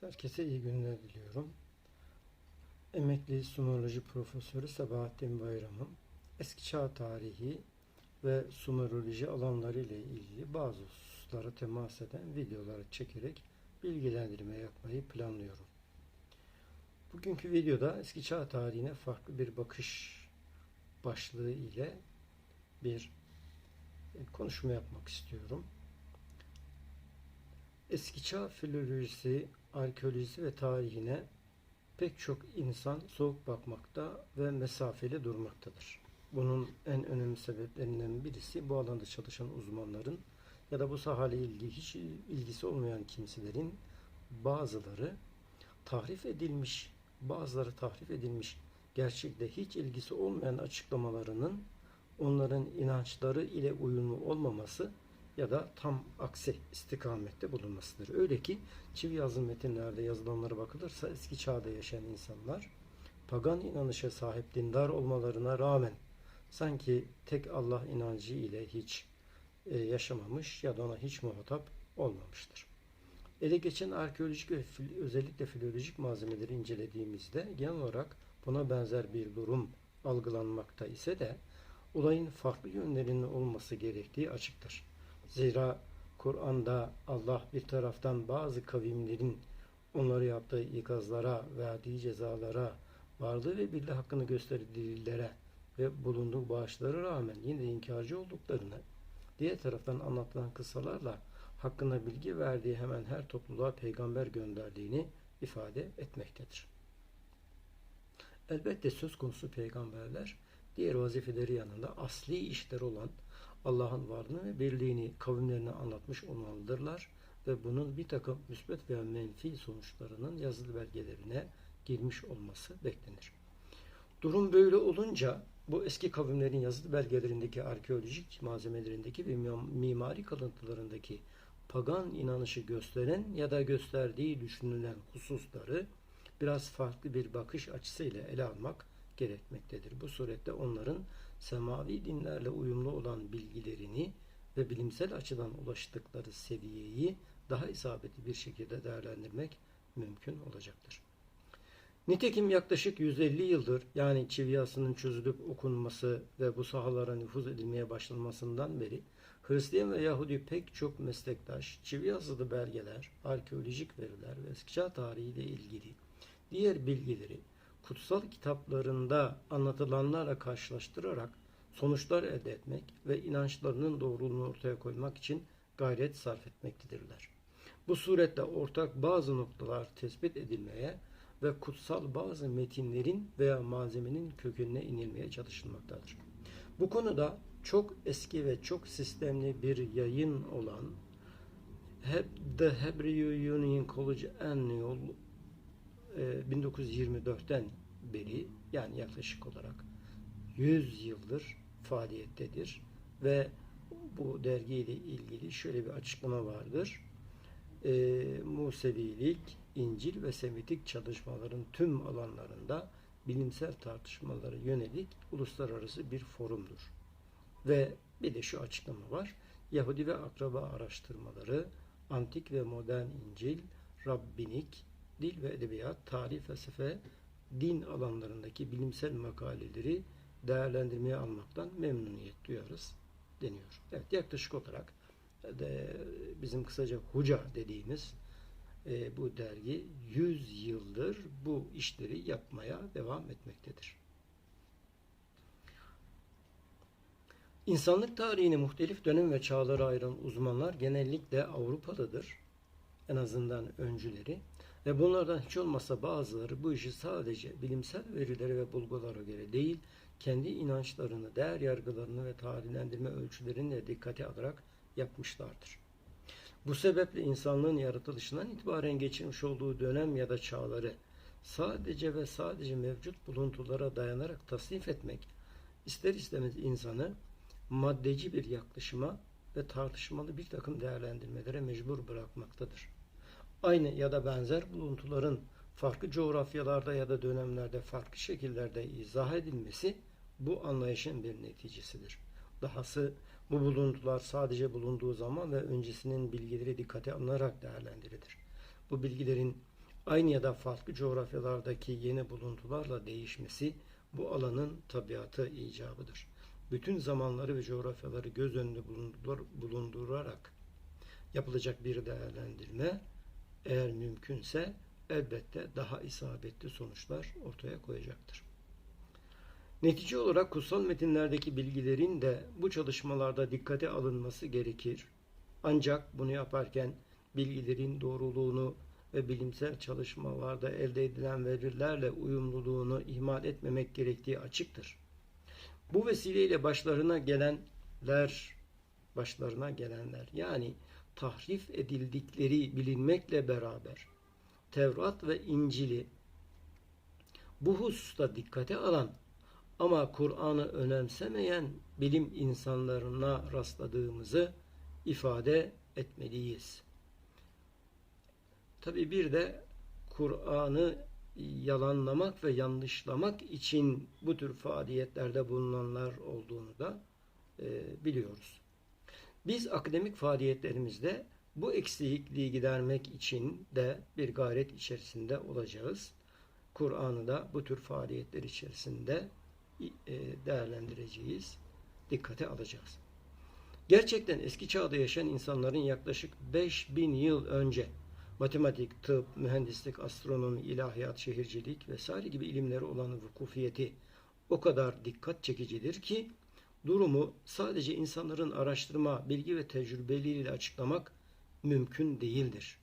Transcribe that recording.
Herkese iyi günler diliyorum. Emekli Sumeroloji Profesörü Sabahattin Bayram'ın eski çağ tarihi ve Sumeroloji alanları ile ilgili bazı hususlara temas eden videoları çekerek bilgilendirme yapmayı planlıyorum. Bugünkü videoda eski çağ tarihine farklı bir bakış başlığı ile bir e, konuşma yapmak istiyorum. Eski çağ filolojisi, arkeolojisi ve tarihine pek çok insan soğuk bakmakta ve mesafeli durmaktadır. Bunun en önemli sebeplerinden birisi bu alanda çalışan uzmanların ya da bu sahayla ilgili hiç ilgisi olmayan kimselerin bazıları tahrif edilmiş, bazıları tahrif edilmiş, gerçekte hiç ilgisi olmayan açıklamalarının onların inançları ile uyumlu olmaması ya da tam aksi istikamette bulunmasıdır. Öyle ki çivi yazılı metinlerde yazılanlara bakılırsa eski çağda yaşayan insanlar pagan inanışa sahip dindar olmalarına rağmen sanki tek Allah inancı ile hiç e, yaşamamış ya da ona hiç muhatap olmamıştır. Ele geçen arkeolojik ve fil, özellikle filolojik malzemeleri incelediğimizde genel olarak buna benzer bir durum algılanmakta ise de olayın farklı yönlerinin olması gerektiği açıktır. Zira Kur'an'da Allah bir taraftan bazı kavimlerin onları yaptığı ikazlara, verdiği cezalara, varlığı ve birliği hakkını gösterdiği delillere ve bulunduğu bağışlara rağmen yine de inkarcı olduklarını, diğer taraftan anlatılan kıssalarla hakkında bilgi verdiği hemen her topluluğa peygamber gönderdiğini ifade etmektedir. Elbette söz konusu peygamberler diğer vazifeleri yanında asli işleri olan Allah'ın varlığını birliğini kavimlerine anlatmış olmalıdırlar ve bunun bir takım müsbet veya menfi sonuçlarının yazılı belgelerine girmiş olması beklenir. Durum böyle olunca bu eski kavimlerin yazılı belgelerindeki arkeolojik malzemelerindeki ve mimari kalıntılarındaki pagan inanışı gösteren ya da gösterdiği düşünülen hususları biraz farklı bir bakış açısıyla ele almak gerekmektedir. Bu surette onların semavi dinlerle uyumlu olan bilgilerini ve bilimsel açıdan ulaştıkları seviyeyi daha isabetli bir şekilde değerlendirmek mümkün olacaktır. Nitekim yaklaşık 150 yıldır yani çiviyasının çözülüp okunması ve bu sahalara nüfuz edilmeye başlanmasından beri Hristiyan ve Yahudi pek çok meslektaş, çivi yazılı belgeler, arkeolojik veriler ve eski çağ tarihiyle ilgili diğer bilgileri kutsal kitaplarında anlatılanlarla karşılaştırarak sonuçlar elde etmek ve inançlarının doğruluğunu ortaya koymak için gayret sarf etmektedirler. Bu surette ortak bazı noktalar tespit edilmeye ve kutsal bazı metinlerin veya malzemenin kökenine inilmeye çalışılmaktadır. Bu konuda çok eski ve çok sistemli bir yayın olan The Hebrew Union College Annual 1924'ten beri yani yaklaşık olarak 100 yıldır faaliyettedir ve bu dergiyle ilgili şöyle bir açıklama vardır. E, Musevilik, İncil ve Semitik çalışmaların tüm alanlarında bilimsel tartışmalara yönelik uluslararası bir forumdur. Ve bir de şu açıklama var. Yahudi ve akraba araştırmaları, antik ve modern İncil, Rabbinik, dil ve edebiyat, tarih, felsefe, din alanlarındaki bilimsel makaleleri değerlendirmeye almaktan memnuniyet duyarız deniyor. Evet yaklaşık olarak de bizim kısaca Huca dediğimiz e, bu dergi 100 yıldır bu işleri yapmaya devam etmektedir. İnsanlık tarihini muhtelif dönem ve çağlara ayıran uzmanlar genellikle Avrupalıdır. En azından öncüleri. Ve bunlardan hiç olmasa bazıları bu işi sadece bilimsel verilere ve bulgulara göre değil, kendi inançlarını, değer yargılarını ve tarihlendirme ölçülerini de dikkate alarak yapmışlardır. Bu sebeple insanlığın yaratılışından itibaren geçirmiş olduğu dönem ya da çağları sadece ve sadece mevcut buluntulara dayanarak tasnif etmek ister istemez insanı maddeci bir yaklaşıma ve tartışmalı bir takım değerlendirmelere mecbur bırakmaktadır. Aynı ya da benzer buluntuların farklı coğrafyalarda ya da dönemlerde farklı şekillerde izah edilmesi bu anlayışın bir neticesidir. Dahası bu buluntular sadece bulunduğu zaman ve öncesinin bilgileri dikkate alınarak değerlendirilir. Bu bilgilerin aynı ya da farklı coğrafyalardaki yeni buluntularla değişmesi bu alanın tabiatı icabıdır. Bütün zamanları ve coğrafyaları göz önünde bulundur- bulundurarak yapılacak bir değerlendirme eğer mümkünse elbette daha isabetli sonuçlar ortaya koyacaktır. Netice olarak kutsal metinlerdeki bilgilerin de bu çalışmalarda dikkate alınması gerekir. Ancak bunu yaparken bilgilerin doğruluğunu ve bilimsel çalışmalarda elde edilen verilerle uyumluluğunu ihmal etmemek gerektiği açıktır. Bu vesileyle başlarına gelenler, başlarına gelenler yani tahrif edildikleri bilinmekle beraber Tevrat ve İncil'i bu hususta dikkate alan ama Kur'an'ı önemsemeyen bilim insanlarına rastladığımızı ifade etmeliyiz. Tabi bir de Kur'an'ı yalanlamak ve yanlışlamak için bu tür faaliyetlerde bulunanlar olduğunu da e, biliyoruz. Biz akademik faaliyetlerimizde bu eksikliği gidermek için de bir gayret içerisinde olacağız. Kur'an'ı da bu tür faaliyetler içerisinde e, değerlendireceğiz, dikkate alacağız. Gerçekten eski çağda yaşayan insanların yaklaşık 5000 yıl önce matematik, tıp, mühendislik, astronomi, ilahiyat, şehircilik vesaire gibi ilimleri olan vukufiyeti o kadar dikkat çekicidir ki durumu sadece insanların araştırma, bilgi ve tecrübeleriyle açıklamak mümkün değildir.